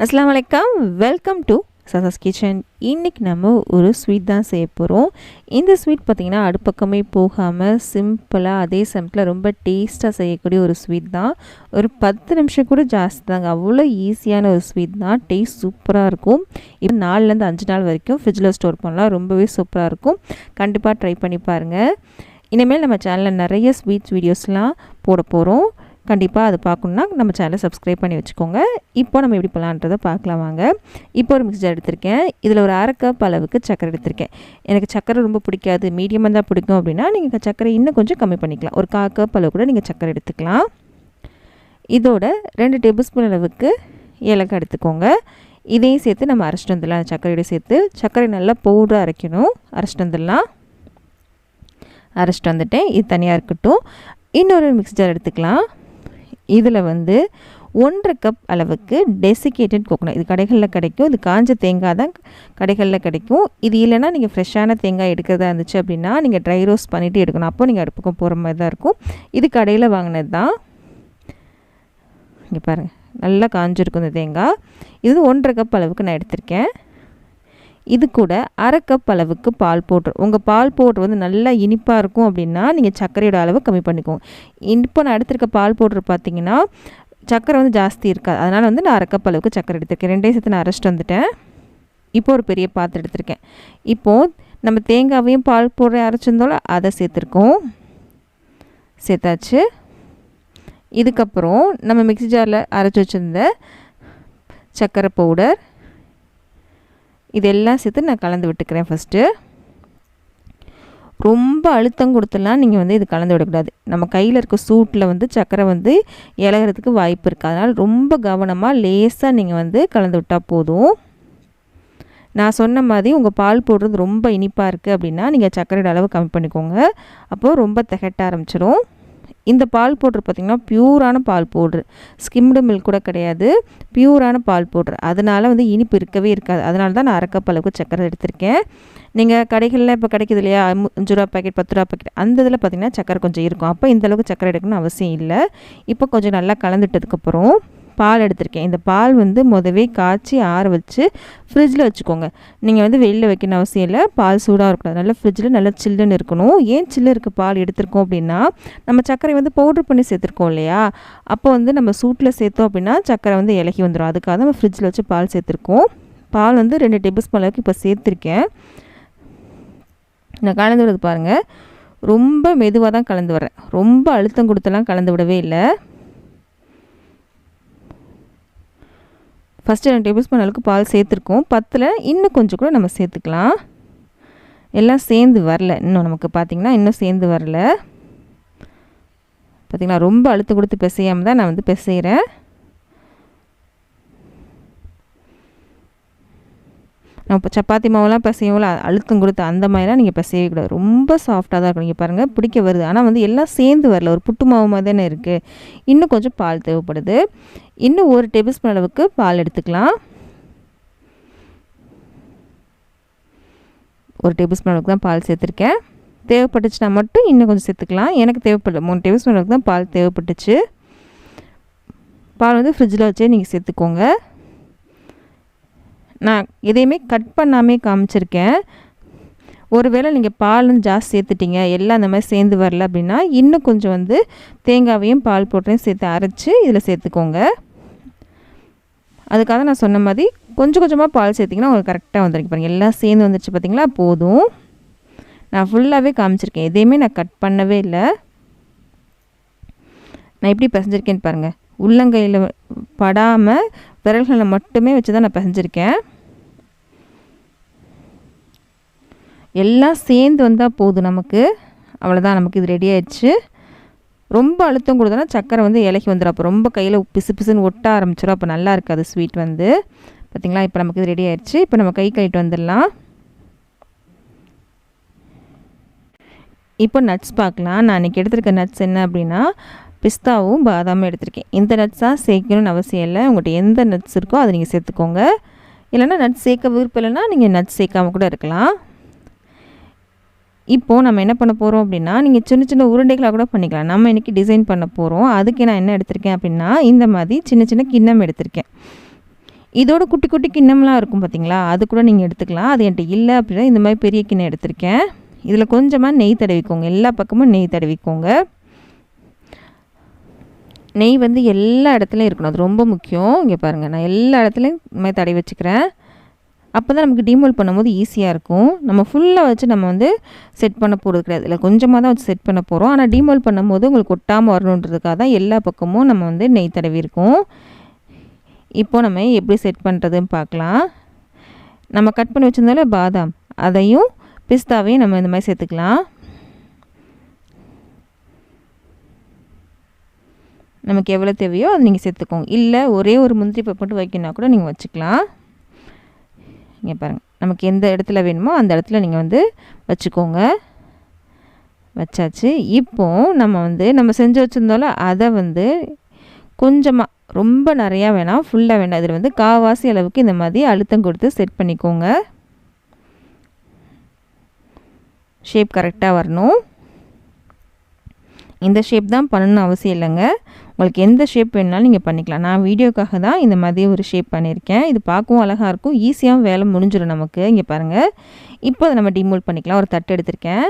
அஸ்லாம் வலைக்கம். Welcome to சசாஸ் kitchen இன்றைக்கி நம்ம ஒரு ஸ்வீட் தான் செய்ய போகிறோம் இந்த ஸ்வீட் பார்த்திங்கன்னா அடுப்பக்கமே போகாமல் சிம்பிளாக அதே சமயத்தில் ரொம்ப டேஸ்ட்டாக செய்யக்கூடிய ஒரு ஸ்வீட் தான். ஒரு பத்து நிமிஷம் கூட ஜாஸ்தி தாங்க. அவ்வளோ ஈஸியான ஒரு ஸ்வீட் தான். டேஸ்ட் சூப்பராக இருக்கும். இப்போ நாலுலேருந்து அஞ்சு நாள் வரைக்கும் ஃப்ரிட்ஜில் ஸ்டோர் பண்ணலாம். ரொம்பவே சூப்பராக இருக்கும். கண்டிப்பாக ட்ரை பண்ணி பாருங்கள் இனிமேல் நம்ம சேனலில் நிறைய ஸ்வீட்ஸ் வீடியோஸ்லாம் போட போகிறோம் கண்டிப்பாக அது பார்க்கணுன்னா நம்ம சேனலை சப்ஸ்கிரைப் பண்ணி வச்சுக்கோங்க. இப்போ நம்ம எப்படி பண்ணலான்றதை பார்க்கலாம் வாங்க. இப்போ ஒரு மிக்சர் எடுத்திருக்கேன். இதில் ஒரு அரை கப் அளவுக்கு சக்கரை எடுத்திருக்கேன். எனக்கு சக்கரை ரொம்ப பிடிக்காது. மீடியமாக தான் பிடிக்கும் அப்படின்னா நீங்கள் சக்கரை இன்னும் கொஞ்சம் கம்மி பண்ணிக்கலாம். ஒரு கா கப் அளவு கூட நீங்கள் சக்கரை எடுத்துக்கலாம். இதோட ரெண்டு டேபிள் ஸ்பூன் அளவுக்கு ஏலக்காய் எடுத்துக்கோங்க. இதையும் சேர்த்து நம்ம அரைச்சிட்டு வந்துடலாம். சர்க்கரையோட சேர்த்து சர்க்கரை நல்லா பவுடர் அரைக்கணும். அரைச்சிட்டு வந்துடலாம். அரைச்சிட்டு வந்துட்டேன். இது தனியாக இருக்கட்டும். இன்னொரு மிக்சர் எடுத்துக்கலாம். இதில் வந்து ஒன்றரை கப் அளவுக்கு டெசிகேட்டட் கோகோனட் இது கடைகளில் கிடைக்கும். இது காஞ்ச தேங்காய் தான் கடைகளில் கிடைக்கும். இது இல்லைனா நீங்கள் ஃப்ரெஷ்ஷான தேங்காய் எடுக்கிறதா இருந்துச்சு அப்படின்னா நீங்கள் ட்ரை ரோஸ்ட் பண்ணிவிட்டு எடுக்கணும். அப்போ நீங்கள் அடுப்புக்கும் போகிற மாதிரி தான் இருக்கும். இது கடையில் வாங்கினது தான். இங்கே பாருங்கள் நல்லா காஞ்சிருக்கும் இந்த தேங்காய். இது ஒன்றரை கப் அளவுக்கு நான் எடுத்திருக்கேன். இது கூட அரை கப் அளவுக்கு பால் பவுட்ரு உங்கள் பால் பவுட்ரு வந்து நல்லா இனிப்பாக இருக்கும் அப்படின்னா நீங்கள் சர்க்கரையோட அளவு கம்மி பண்ணிக்கோங்க. இப்போ நான் எடுத்திருக்க பால் போட்டு பார்த்தீங்கன்னா சர்க்கரை வந்து ஜாஸ்தி இருக்காது. அதனால் வந்து நான் அரை கப் அளவுக்கு சர்க்கரை எடுத்திருக்கேன். ரெண்டே சேர்த்து நான் அரைச்சிட்டு வந்துட்டேன். இப்போ ஒரு பெரிய பாத்திரம் எடுத்திருக்கேன். இப்போது நம்ம தேங்காவையும் பால் போடுற அரைச்சிருந்தோம்ல அதை சேர்த்துருக்கோம். சேர்த்தாச்சு. இதுக்கப்புறம் நம்ம மிக்சி ஜாரில் அரைச்சி வச்சுருந்த சர்க்கரை பவுடர் இதெல்லாம் சேர்த்து நான் கலந்து விட்டுக்கிறேன் ஃபஸ்ட்டு ரொம்ப அழுத்தம் கொடுத்துலாம் நீங்கள் வந்து இது கலந்து விடக்கூடாது. நம்ம கையில் இருக்க சூட்டில் வந்து சக்கரை வந்து இலகிறதுக்கு வாய்ப்பு இருக்குது அதனால் ரொம்ப கவனமாக லேசாக நீங்கள் வந்து கலந்து விட்டால் போதும். நான் சொன்ன மாதிரி உங்கள் பால் போடுறது ரொம்ப இனிப்பாக இருக்குது அப்படின்னா நீங்கள் சர்க்கரையோட அளவு கம்மி பண்ணிக்கோங்க. அப்போது ரொம்ப திகட்ட ஆரம்பிச்சிடும் இந்த பால் பவுட்ரு பார்த்திங்கன்னா பியூரான பால் பவுட்ரு ஸ்கிம்டு மில்க் கூட கிடையாது. பியூரான பால் பவுட்ரு அதனால் வந்து இனிப்பு இருக்கவே இருக்காது. அதனால தான் நான் அரைக்கப் அளவுக்கு சக்கரை எடுத்திருக்கேன். நீங்கள் கடைகளில் இப்போ கிடைக்குது இல்லையா? அஞ்சு ரூபா பாக்கெட் பத்து ரூபா பாக்கெட் அந்த இதில் பார்த்திங்கன்னா சக்கரை கொஞ்சம் இருக்கும். அப்போ இந்த அளவுக்கு சக்கரை எடுக்கணும்னு அவசியம் இல்லை. இப்போ கொஞ்சம் நல்லா கலந்துட்டதுக்கப்புறம் பால் எடுத்திருக்கேன். இந்த பால் வந்து முதவே காய்ச்சி ஆற வச்சு ஃப்ரிட்ஜில் வச்சுக்கோங்க. நீங்கள் வந்து வெளியில் வைக்கணும் அவசியம் இல்லை. பால் சூடாக இருக்கக்கூடாது நல்லா ஃப்ரிட்ஜில் நல்லா சில்லுன்னு இருக்கணும். ஏன் சில்லு இருக்க பால் எடுத்திருக்கோம் அப்படின்னா நம்ம சர்க்கரை வந்து பவுட்ரு பண்ணி சேர்த்துருக்கோம் இல்லையா? அப்போ வந்து நம்ம சூட்டில் சேர்த்தோம் அப்படின்னா சர்க்கரை வந்து இலகி வந்துடும் அதுக்காக நம்ம ஃப்ரிட்ஜில் வச்சு பால் சேர்த்துருக்கோம். பால் வந்து ரெண்டு டேபிள் ஸ்பூன் அளவுக்கு இப்போ சேர்த்துருக்கேன். நான் கலந்து விடுறது பாருங்கள் ரொம்ப மெதுவாக தான் கலந்து வரேன் ரொம்ப அழுத்தம் கொடுத்தெல்லாம் கலந்து விடவே இல்லை. ஃபஸ்ட்டு ரெண்டு டேபிள் ஸ்பூன் அளவுக்கு பால் சேர்த்துருக்கோம். பத்தில் இன்னும் கொஞ்சம் கூட நம்ம சேர்த்துக்கலாம். எல்லாம் சேர்ந்து வரல. இன்னும் நமக்கு பார்த்திங்கன்னா இன்னும் சேர்ந்து வரல. பார்த்திங்கன்னா ரொம்ப அழுத்து கொடுத்து பிசையாமல் தான் நான் வந்து பிசைகிறேன் நம்ம இப்போ சப்பாத்தி மாவுலாம் பிசையவில் அழுத்தம் கொடுத்து அந்த மாதிரிலாம் நீங்கள் பிசையவே கூடாது. ரொம்ப சாஃப்டாக தான் இருக்கும். நீங்கள் பாருங்கள் பிடிக்க வருது. ஆனால் வந்து எல்லாம் சேர்ந்து வரல. ஒரு புட்டு மாவு மாதிரி தானே இருக்குது இன்னும் கொஞ்சம் பால் தேவைப்படுது. இன்னும் ஒரு டேபிள் ஸ்பூன் அளவுக்கு பால் எடுத்துக்கலாம். ஒரு டேபிள் ஸ்பூன் அளவுக்கு தான் பால் சேர்த்துருக்கேன். தேவைப்பட்டுச்சுன்னா மட்டும் இன்னும் கொஞ்சம் சேர்த்துக்கலாம். எனக்கு தேவைப்படல. மூணு டேபிள் ஸ்பூன் அளவுக்கு தான் பால் தேவைப்பட்டுச்சு. பால் வந்து ஃப்ரிட்ஜில் வச்சே நீங்கள் சேர்த்துக்கோங்க. நான் எதையுமே கட் பண்ணாமே காமிச்சிருக்கேன். ஒருவேளை நீங்கள் பாலும் ஜாஸ்தி சேர்த்துட்டீங்க எல்லாம் அந்த மாதிரி சேர்ந்து வரல அப்படின்னா இன்னும் கொஞ்சம் வந்து தேங்காவையும் பால் போட்டையும் சேர்த்து அரைச்சி இதில் சேர்த்துக்கோங்க. அதுக்காக நான் சொன்ன மாதிரி கொஞ்சம் கொஞ்சமாக பால் சேர்த்திங்கன்னா உங்களுக்கு கரெக்டாக வந்துருக்கு பாருங்கள் எல்லாம் சேர்ந்து வந்துருச்சு பார்த்தீங்களா போதும். நான் ஃபுல்லாகவே காமிச்சிருக்கேன். எதையுமே நான் கட் பண்ணவே இல்லை. நான் எப்படி பிசைஞ்சிருக்கேன்னு பாருங்கள் உள்ளங்கையில் படாமல் விரல்களை மட்டுமே வச்சு தான் நான் பிசைஞ்சிருக்கேன். எல்லாம் சேர்ந்து வந்தால் போதும் நமக்கு. அவ்வளோதான் நமக்கு இது ரெடி ஆயிடுச்சு. ரொம்ப அழுத்தம் கொடுத்தோன்னா சக்கரை வந்து இலக்கி வந்துடும் அப்போ ரொம்ப கையில் பிசு பிசுன்னு ஒட்ட ஆரம்பிச்சிடும் அப்போ நல்லா இருக்காது ஸ்வீட் வந்து. பார்த்திங்களா இப்போ நமக்கு இது ரெடி ஆயிடுச்சு. இப்போ நம்ம கை கழிட்டு வந்துடலாம். இப்போ நட்ஸ் பார்க்கலாம். நான் இன்றைக்கி எடுத்துருக்க நட்ஸ் என்ன அப்படின்னா பிஸ்தாவும் பாதாமும் எடுத்திருக்கேன். இந்த நட்ஸாக சேர்க்கணும்னு அவசியம் இல்லை. உங்கள்கிட்ட எந்த நட்ஸ் இருக்கோ அதை நீங்கள் சேர்த்துக்கோங்க. இல்லைனா நட்ஸ் சேர்க்க விருப்பம் இல்லைன்னா நீங்கள் நட்ஸ் சேர்க்காமல் கூட இருக்கலாம். இப்போது நம்ம என்ன பண்ண போகிறோம் அப்படின்னா நீங்கள் சின்ன சின்ன உருண்டைகளாக கூட பண்ணிக்கலாம். நம்ம இன்றைக்கி டிசைன் பண்ண போகிறோம் அதுக்கு நான் என்ன எடுத்திருக்கேன் அப்படின்னா இந்த மாதிரி சின்ன சின்ன கிண்ணம் எடுத்திருக்கேன். இதோட குட்டி குட்டி கிண்ணம்லாம் இருக்கும் பார்த்தீங்களா அது கூட நீங்கள் எடுத்துக்கலாம். அது என்கிட்ட இல்லை அப்படின்னா இந்த மாதிரி பெரிய கிண்ணம் எடுத்திருக்கேன். இதில் கொஞ்சமாக நெய் தடவிக்கோங்க. எல்லா பக்கமும் நெய் தடவிக்கோங்க. நெய் வந்து எல்லா இடத்துலையும் இருக்கணும். அது ரொம்ப முக்கியம். இங்கே பாருங்கள் நான் எல்லா இடத்துலையும் இந்த மாதிரி தடவி வச்சுக்கிறேன். அப்போ தான் நமக்கு டிமோல் பண்ணும்போது ஈஸியாக இருக்கும். நம்ம ஃபுல்லாக வச்சு நம்ம வந்து செட் பண்ண போகிறது கிடையாது. இல்லை கொஞ்சமாக தான் வச்சு செட் பண்ண போகிறோம் ஆனால் டிமோல் பண்ணும்போது உங்களுக்கு ஒட்டாமல் வரணுன்றதுக்காக தான் எல்லா பக்கமும் நம்ம வந்து நெய் தடவி இருக்கோம். இப்போது நம்ம எப்படி செட் பண்ணுறதுன்னு பார்க்கலாம். நம்ம கட் பண்ணி வச்சுருந்தாலும் பாதாம். அதையும் பிஸ்தாவையும் நம்ம இந்த மாதிரி சேர்த்துக்கலாம். நமக்கு எவ்வளோ தேவையோ அதை நீங்கள் சேர்த்துக்கோங்க. இல்லை ஒரே ஒரு முந்திரி பருப்பு மட்டும் வைக்கணும்னா கூட நீங்கள் வச்சுக்கலாம். இங்கே பாருங்கள் நமக்கு எந்த இடத்துல வேணுமோ அந்த இடத்துல நீங்கள் வந்து வச்சுக்கோங்க. வச்சாச்சு. இப்போ நம்ம வந்து நம்ம செஞ்சு வச்சுருந்தோம்ல அதை வந்து கொஞ்சமாக ரொம்ப நிறையா வேணாம் ஃபுல்லாக வேணாம். இதில் வந்து காவாசி அளவுக்கு இந்த மாதிரி அழுத்தம் கொடுத்து செட் பண்ணிக்கோங்க. ஷேப் கரெக்டாக வரணும். இந்த ஷேப் தான் பண்ணணும்னு அவசியம் இல்லைங்க. உங்களுக்கு எந்த ஷேப் வேணுனாலும் நீங்கள் பண்ணிக்கலாம். நான் வீடியோக்காக தான் இந்த மாதிரி ஒரு ஷேப் பண்ணியிருக்கேன். இது பார்க்கவும் அழகாக இருக்கும். ஈஸியாகவும் வேலை முடிஞ்சிடும் நமக்கு. இங்கே பாருங்கள் இப்போ அதை நம்ம டிமோல் பண்ணிக்கலாம். ஒரு தட்டு எடுத்திருக்கேன்.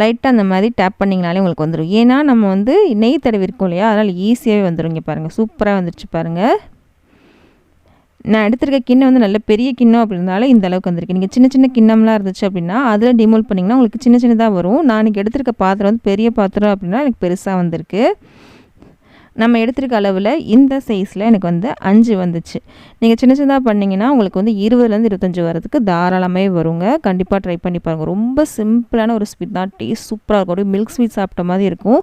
லைட்டாக அந்த மாதிரி டேப் பண்ணிங்கனாலே உங்களுக்கு வந்துடும் ஏன்னா நம்ம வந்து நெய் தடவி இருக்கோம் இல்லையா? அதனால் ஈஸியாகவே வந்துடும் இங்கே பாருங்கள் சூப்பராக வந்துருச்சு பாருங்கள் நான் எடுத்திருக்க கிண்ணம் வந்து நல்ல பெரிய கிண்ணம் அப்படின்னால இந்த அளவுக்கு வந்திருக்கு. நீங்கள் சின்ன சின்ன கிண்ணம்லாம் இருந்துச்சு அப்படின்னா அதில் டிமோல் பண்ணிங்கன்னா உங்களுக்கு சின்ன சின்னதாக வரும். நான் இன்றைக்கி எடுத்திருக்க பாத்திரம் வந்து பெரிய பாத்திரம் அப்படின்னா எனக்கு பெருசாக வந்திருக்கு. நம்ம எடுத்திருக்க அளவில் இந்த சைஸில் எனக்கு வந்து அஞ்சு வந்துச்சு. நீங்கள் சின்ன சின்னதாக பண்ணிங்கன்னா உங்களுக்கு வந்து இருபதுலேருந்து இருபத்தஞ்சி வரதுக்கு தாராளமே வருங்க. கண்டிப்பாக ட்ரை பண்ணி பாருங்கள் ரொம்ப சிம்பிளான ஒரு ஸ்வீட் தான். டேஸ்ட் சூப்பராக இருக்கும். அப்படியே மில்க் ஸ்வீட் சாப்பிட்ட மாதிரி இருக்கும்.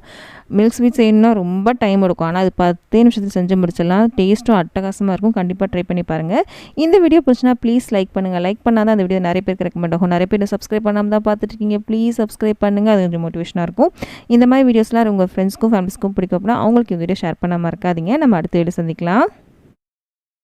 மில்க் ஸ்வீட் செய்யணும்னா ரொம்ப டைம் எடுக்கும். ஆனால் அது பத்தே நிமிஷத்தில் செஞ்சு முடிச்சிடலாம். டேஸ்ட்டும் அட்டகாசமாக இருக்கும். கண்டிப்பாக ட்ரை பண்ணி பாருங்கள் இந்த வீடியோ பிடிச்சினா ப்ளீஸ் லைக் பண்ணுங்கள் லைக் பண்ணால் தான் அந்த வீடியோ நிறைய பேருக்கு ரெக்கமெண்ட் ஆகும். நிறைய பேர் சப்ஸ்கிரைப் பண்ணாமல் தான் பார்த்துட்டு இருக்கீங்க. ப்ளீஸ் சப்ஸ்கிரைப் பண்ணுங்கள் அது கொஞ்சம் மோட்டிவேஷனாக இருக்கும். இந்த மாதிரி வீடியோஸ்லாம் உங்கள் ஃப்ரெண்ட்ஸ்க்கும் ஃபேமிலிஸ்க்கும் பிடிக்கும் அப்படின்னா அவங்களுக்கு இந்த வீடியோ ஷேர் பண்ண மறக்காதீங்க நம்ம அடுத்த வீடு சந்திக்கலாம்.